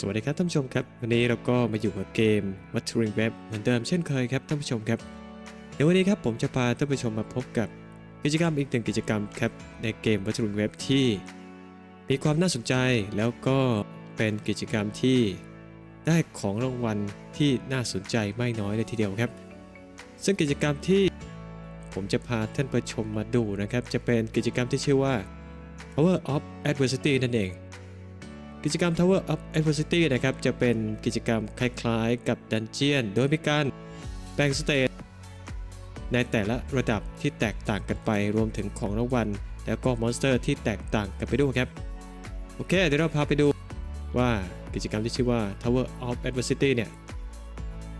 สวัสดีครับท่านผู้ชมครับ วันนี้เราก็มาอยู่กับเกม w a t e r i n g Web เหมือนเดิมเช่นเคยครับท่านผู้ชมครับในวันนี้ครับผมจะพาท่านผู้ชมมาพบกับกิจกรรมอีกหนึ่งกิจกรรมครับในเกม w a t e r i n g Web ที่ มีความน่าสนใจแล้วก็เป็นกิจกรรมที่ได้ของรางวัลที่น่าสนใจไม่น้อยเลยทีเดียวครับ ซึ่งกิจกรรมที่ผมจะพาท่านผู้ชมมาดูนะครับ จะเป็นกิจกรรมที่ชื่อว่า Power of Adversity นั่นเอง กิจกรรม Tower of Adversity นะครับจะเป็นกิจกรรมคล้ายๆ กับดันเจียน โดยมีการแบ่งสเตจในแต่ละระดับที่แตกต่างกันไปรวมถึงของรางวัลแล้วก็มอนสเตอร์ที่แตกต่างกันไปด้วยครับ โอเค เดี๋ยวเราพาไปดูว่ากิจกรรมที่ชื่อว่า Tower of Adversity เนี่ย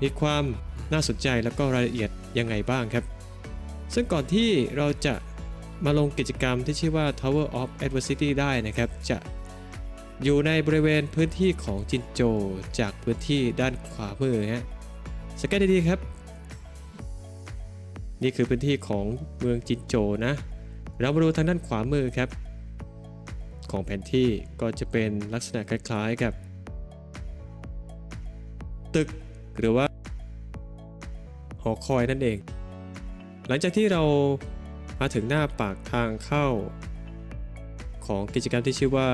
มีความน่าสนใจแล้วก็รายละเอียดยังไงบ้างครับ ซึ่งก่อนที่เราจะมาลงกิจกรรมที่ชื่อว่า Tower of Adversity ได้นะครับ จะ อยู่ในบริเวณพื้นที่ของจินโจจากพื้นที่ด้านขวามือฮะสแกนดีๆครับ นี่คือพื้นที่ของเมืองจินโจนะ เรามาดูทางด้านขวามือครับ ของแผนที่ก็จะเป็นลักษณะคล้ายๆกับ ตึกหรือว่าหอคอยนั่นเอง หลังจากที่เรามาถึงหน้าปากทางเข้า ของกิจกรรมที่ชื่อว่า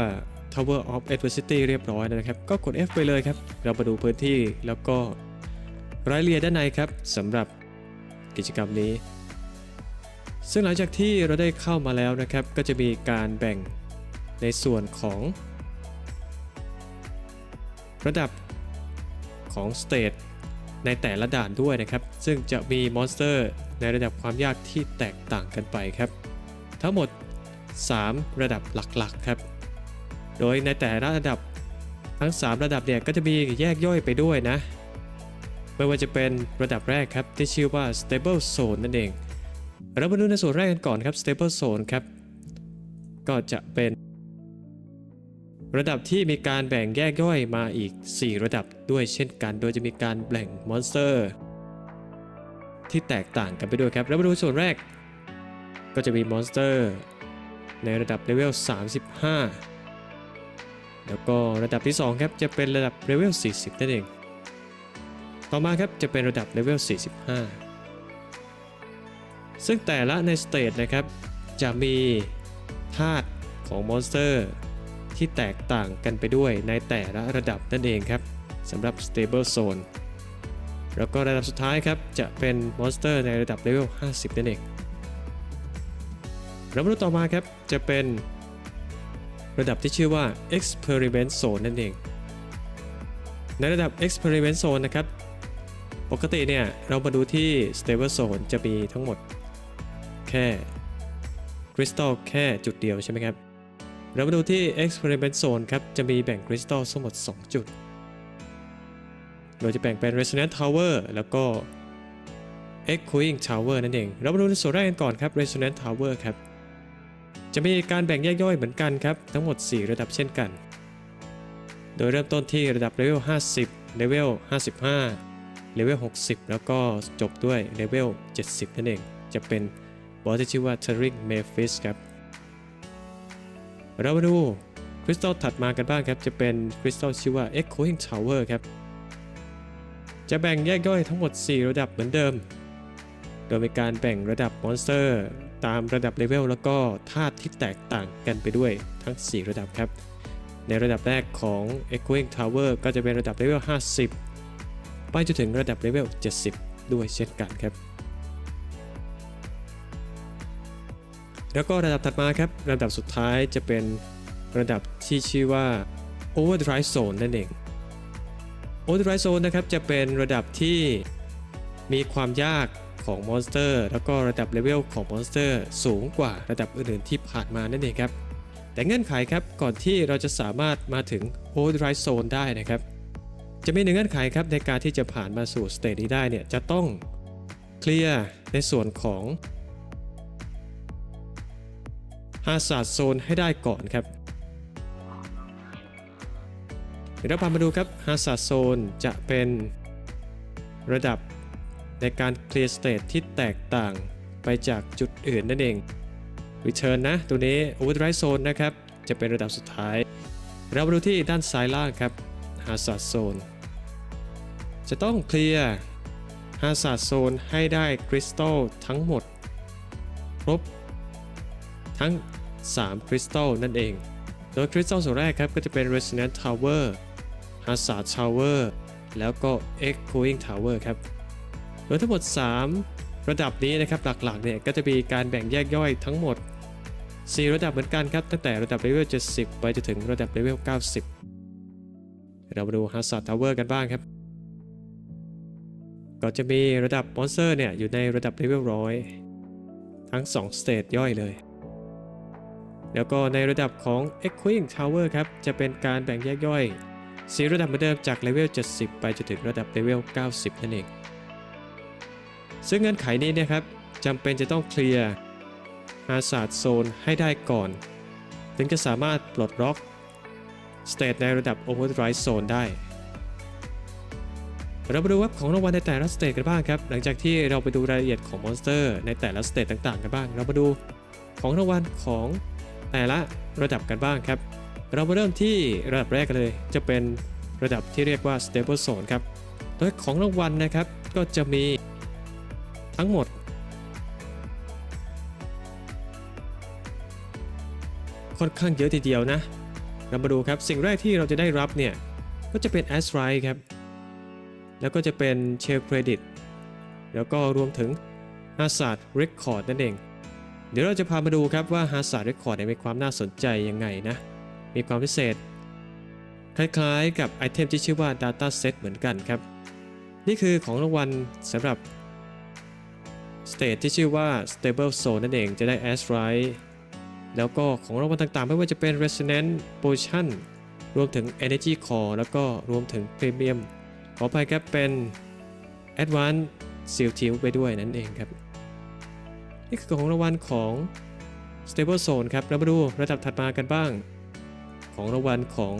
Tower of Adversity เรียบร้อยนะครับ ก็กด F ไปเลยครับ เรามาดูพื้นที่แล้วก็รายละเอียดด้านในครับสำหรับกิจกรรมนี้ ซึ่งหลังจากที่เราได้เข้ามาแล้วนะครับ ก็จะมีการแบ่งในส่วนของ ระดับของสเตจในแต่ละด่านด้วยนะครับ ซึ่งจะมีมอนสเตอร์ในระดับความยากที่แตกต่างกันไปครับ ทั้งหมด 3 ระดับหลักๆครับ โดยในแต่ละระดับทั้ง 3 ระดับเนี่ยก็จะมีแยกย่อยไปด้วยนะ ไม่ว่าจะเป็นระดับแรกครับที่ชื่อว่า stable zone นั่นเองเรามาดูในส่วนแรกกันก่อนครับ stable zone ครับ ก็จะเป็น ระดับที่มีการแบ่งแยกย่อยมาอีก 4 ระดับด้วยเช่นกัน โดยจะมีการแบ่งมอนสเตอร์ ที่แตกต่างกันไปด้วยครับเรามาดูส่วนแรก ก็จะมีมอนสเตอร์ ในระดับเลเวล35 แล้วก็ระดับที่ 2 ครับ จะเป็นระดับเลเวล 40 นั่นเอง ต่อมาครับ จะเป็นระดับเลเวล 45 ซึ่งแต่ละในสเตจนะครับ จะมีธาตุของมอนสเตอร์ที่แตกต่างกันไปด้วยในแต่ละระดับนั่นเองครับสำหรับ Stable Zone แล้วก็ระดับสุดท้ายครับ จะเป็นมอนสเตอร์ในระดับเลเวล 50 นั่นเองเรามาดูต่อมาครับ จะเป็น ระดับที่ชื่อว่า Experiment Zone นั่นเอง ในระดับ Experiment Zone นะครับ ปกติเนี่ยเรามาดูที่ Stable Zone จะมีทั้งหมด แค่คริสตัลแค่จุดเดียวใช่ไหมครับ เรามาดูที่ Experiment Zone ครับ จะมีแบ่งคริสตัลทั้งหมด 2 จุดโดยจะแบ่งเป็น Resonance Tower แล้วก็ Echoing Tower นั่นเอง เรามาดูในส่วนแรกกันก่อนครับ Resonance Tower ครับ จะมีการแบ่งแยกย่อยเหมือนกันครับ ทั้งหมด 4 ระดับเช่นกัน โดยเริ่มต้นที่ระดับเลเวล 50 เลเวล 55 เลเวล 60 แล้วก็จบด้วยเลเวล 70 นั่นเอง จะเป็นบอสที่ชื่อว่า Turing Memphis ครับ เรามาดูคริสตัลถัดมากันบ้างครับ จะเป็นคริสตัลชื่อว่า Echoing Tower ครับ จะแบ่งแยกย่อยทั้งหมด 4 ระดับเหมือนเดิม โดยมีการแบ่งระดับมอนสเตอร์ ตามระดับเลเวลแล้วก็ธาตุที่แตกต่างกันไปด้วยทั้ง 4 ระดับครับ ในระดับแรกของ Echoing Tower ก็จะเป็นระดับเลเวล 50 ไปจนถึงระดับเลเวล 70 ด้วยเช่นกันครับ แล้วก็ระดับถัดมาครับ ระดับสุดท้ายจะเป็นระดับที่ชื่อว่า Overdrive Zone นั่นเอง Overdrive Zone นะครับจะเป็นระดับที่มีความยาก ของมอนสเตอร์ แล้วก็ระดับเลเวลของมอนสเตอร์สูงกว่าระดับอื่นๆที่ผ่านมานั่นเองครับ แต่เงื่อนไขครับก่อนที่เราจะสามารถมาถึง Overdrive Zone ได้นะครับ จะมีหนึ่งเงื่อนไขครับในการที่จะผ่านมาสู่สเตจนี้ได้เนี่ยจะต้องเคลียร์ในส่วนของฮา z า r d โซนให้ได้ก่อนครับเดี๋ยวเราพามาดูครับฮา z า r d โซนจะเป็นระดับ ในการเคลียร์สเต e ที่แตกต่างไปจากจุดอื่นนั่นเอง Return นะ ตัวนี้ Overdrive Zone นะครับ จะเป็นระดับสุดท้าย เรามาดูที่ด้านซ้ายล่างครับ Hazard Zone จะต้องเคลียร์ Hazard Zone ให้ได้คริสตัลทั้งหมด ครบ ทั้ง 3 คริสตัลนั่นเอง โดยคริสตัลส่วนแรกครับ ก็จะเป็น Resonant Tower Hazard Tower แล้วก็ Echoing Tower ครับ ยทั้งหมด 3 ระดับนี้นะครับหลักๆเนี่ยก็จะมีการแบ่งแยกย่อยทั้งหมด 4 ระดับเหมือนกันครับตั้งแต่ระดับเลเวล70 ไปจนถึงระดับเลเวล90 เรามาดู Hazard Tower กันบ้างครับ ก็จะมีระดับมอนสเตอร์เนี่ยอยู่ในระดับเลเวล100ทั้ง 2 สเตจย่อยเลย แล้วก็ในระดับของ Echoing Tower ครับจะเป็นการแบ่งแยกย่อยสีระดับเหมือนเดิมจากเลเวล70 ไปจนถึงระดับเลเวล90 นั่นเอง ซึ่งเงื่อนไขนี้นะครับจำเป็นจะต้องเคลียร์ Hazard Zone ให้ได้ก่อน ถึงจะสามารถปลดล็อกสเตจในระดับ Overdrive Zone ได้ เรามาดูว่าของรางวัลในแต่ละสเตจกันบ้างครับ หลังจากที่เราไปดูรายละเอียดของมอนสเตอร์ในแต่ละสเตจต่างๆ กันบ้าง เรามาดูของรางวัลของแต่ละระดับกันบ้างครับ เรามาเริ่มที่ระดับแรกกันเลย จะเป็นระดับที่เรียกว่า Stable Zone ครับ โดยของรางวัลนะครับก็จะมี ทั้งหมด ค่อนข้างเยอะทีเดียวนะ เรามาดูครับสิ่งแรกที่เราจะได้รับเนี่ย ก็จะเป็น a s r i g h t ครับ แล้วก็จะเป็น Shell Credit แล้วก็รวมถึง Hazard Record นั่นเอง เดี๋ยวเราจะพามาดูครับว่า Hazard Record มีความน่าสนใจยังไงนะ มีความพิเศษ คล้ายๆ กับไอเทมที่ชื่อว่า Data Set เหมือนกันครับ นี่คือของรางวัลสำหรับ State ที่ชื่อว่า Stable Zone นั่นเองจะได้ a s r i g h t แล้วก็ของรางวัลต่างๆ ไม่ว่าจะเป็น Resonant Potion รวมถึง Energy Core แล้วก็รวมถึง Premium ขออภัยครับเป็น Advanced Seal Tilt ไปด้วยนั่นเองครับ นี่คือของรางวัลของ Stable Zone ครับเรามาดูระดับถัดมากันบ้าง ของรางวัลของ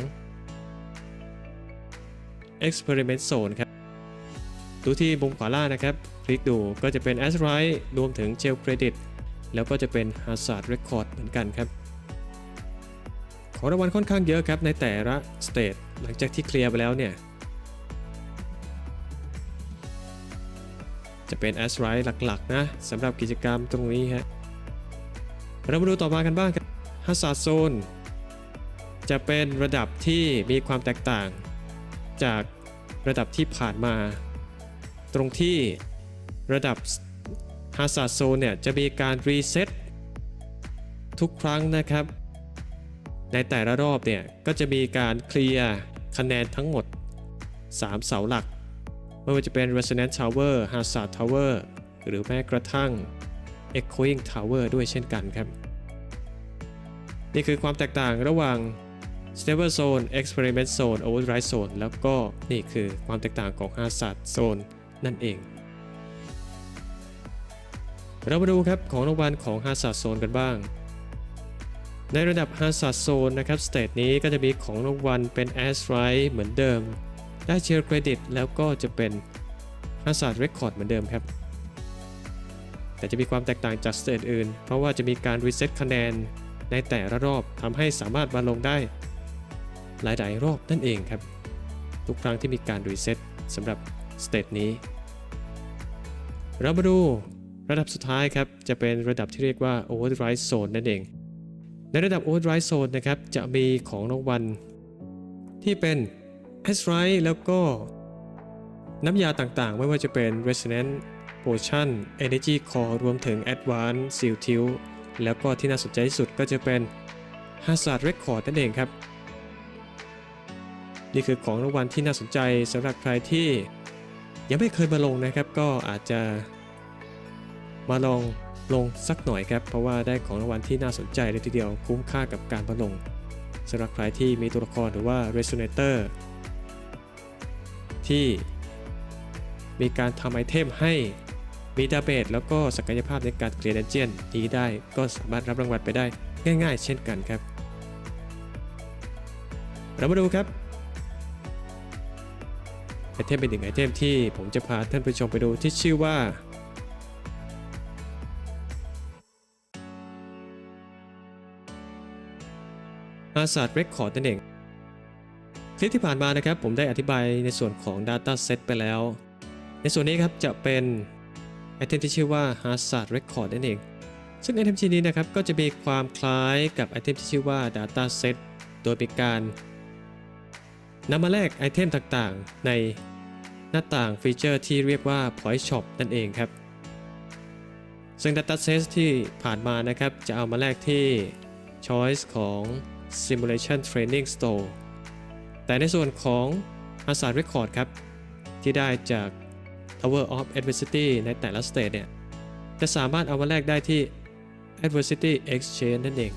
Experiment Zone ครับ ดูที่มุมขวาล่างนะครับ คลิกดูก็จะเป็น a s r i g h t รวมถึง Gel Credit แล้วก็จะเป็น Hazard Record เหมือนกันครับ ของรางวัลค่อนข้างเยอะครับในแต่ละสเตจหลังจากที่เคลียร์ไปแล้วเนี่ย จะเป็น a s r i g h t หลักๆนะสำหรับกิจกรรมตรงนี้ฮะเรามาดูต่อมากันบ้างครับ Hazard Zone จะเป็นระดับที่มีความแตกต่าง จากระดับที่ผ่านมา ตรงที่ระดับ Hazard Zone เนี่ยจะมีการรีเซ็ตทุกครั้งนะครับ ในแต่ละรอบเนี่ยก็จะมีการเคลียร์คะแนนทั้งหมด 3 เสาหลัก ไม่ว่าจะเป็น Resonant Tower Hazard Tower หรือแม้กระทั่ง Echoing Tower ด้วยเช่นกันครับ นี่คือความแตกต่างระหว่าง Stable Zone Experiment Zone Overdrive Zone แล้วก็นี่คือความแตกต่างของ Hazard Zone นั่นเอง เรามาดูครับของรางวัลของ Hazard Zone กันบ้าง ในระดับ Hazard Zone นะครับสเตจนี้ก็จะมีของรางวัลเป็น a s r i g h t เหมือนเดิม ได้เชียร์เครดิตแล้วก็จะเป็น Hazard Record เหมือนเดิมครับแต่จะมีความแตกต่างจากสเตจอื่น เพราะว่าจะมีการรีเซ็ตคะแนนในแต่ละรอบทำให้สามารถมาลงได้ หลาย ๆ รอบนั่นเองครับ ทุกครั้งที่มีการรีเซ็ตสำหรับสเตจนี้ เรามาดูระดับสุดท้ายครับ จะเป็นระดับที่เรียกว่า Overdrive Zone นั่นเอง ในระดับ Overdrive Zone นะครับ จะมีของรางวัลที่เป็น a s r i g h t แล้วก็น้ำยาต่างๆ ไม่ว่าจะเป็น Resonant Potion Energy Core รวมถึง Advanced Seal Tilt แล้วก็ที่น่าสนใจที่สุดก็จะเป็น Hazard Record นั่นเองครับ นี่คือของรางวัลที่น่าสนใจสำหรับใครที่ ยังไม่เคยมาลงนะครับ ก็อาจจะมาลองลงสักหน่อยครับ เพราะว่าได้ของรางวัลที่น่าสนใจเลยทีเดียวคุ้มค่ากับการมาลงสำหรับใครที่มีตัวละครหรือว่า Resonator ที่มีการทำไอเทมให้มีดาเมจแล้วก็ศักยภาพในการเคลียร์ดันเจียนดีได้ก็สามารถรับรางวัลไปได้ง่าย ๆ เช่นกันครับ เรามาดูครับ เทมเป็นหนึ่งไอเทมที่ผมจะพาท่านผู้ชมไปดูที่ชื่อว่า Hazard Record นั่นเอง คลิปที่ผ่านมานะครับผมได้อธิบายในส่วนของ Data Set ไปแล้ว ในส่วนนี้ครับจะเป็นไอเทมที่ชื่อว่า Hazard Record นั่นเอง ซึ่งไอเทมชิ้นนี้นะครับก็จะมีความคล้ายกับไอเทมที่ชื่อว่า Data Set โดยเป็นการนำมาแลกไอเทมต่างๆ ใน หน้าต่างฟีเจอร์ที่เรียกว่า Point Shop นั่นเองครับ ซึ่ง Data Set ที่ผ่านมานะครับ จะเอามาแลกที่ Choice ของ Simulation Training Store แต่ในส่วนของ Hazard Record ครับ ที่ได้จาก Tower of Adversity ในแต่ละ state เนี่ย จะสามารถเอามาแลกได้ที่ Adversity Exchange นั่นเอง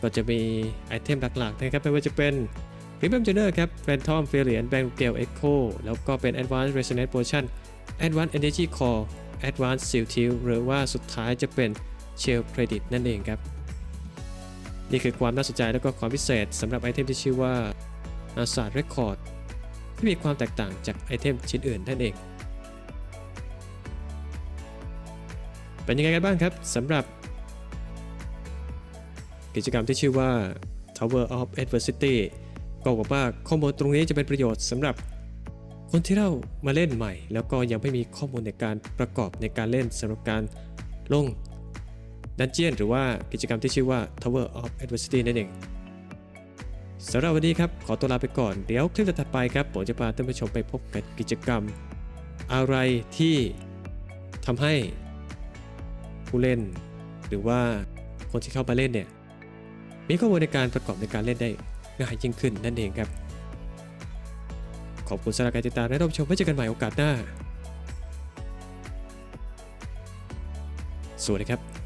ก็จะมีไอเทมหลักๆนะครับไม่ว่าจะเป็น Premium Tuner ครับ Phantom f a i l i a n Bangale Echo แล้วก็เป็น Advanced Resonance Portion Advanced Energy Core Advanced Seal Tilt หรือว่าสุดท้ายจะเป็น Shell Credit นั่นเองครับ นี่คือความน่าสนใจและก็ความพิเศษสำหรับไอเทมที่ชื่อว่าอาสาดเรคคอร์ดที่มีความแตกต่างจากไอเทมชิ้นอื่นนั่นเองเป็นยังไงกันบ้างครับสำหรับกิจกรรมที่ชื่อว่า Tower of Adversity ก็หวังว่าข้อมูลตรงนี้จะเป็นประโยชน์สำหรับคนที่เรามาเล่นใหม่ แล้วก็ยังไม่มีข้อมูลในการประกอบในการเล่นสำหรับการลงดันเจียนหรือว่ากิจกรรมที่ชื่อว่า Tower of Adversity นั่นเองสำหรับวันนี้ครับ ขอตัวลาไปก่อน เดี๋ยวคลิปถัดไปครับ ผมจะพาท่านผู้ชมไปพบกับกิจกรรม อะไรที่ทำให้ผู้เล่น หรือว่าคนที่เข้ามาเล่นเนี่ย มีข้อมูลในการประกอบในการเล่นได้ ง่ายยิ่งขึ้นนั่นเองครับ ขอบคุณสำหรับการติดตามและรับชมไว้เจอกันใหม่โอกาสหน้า สวัสดีครับ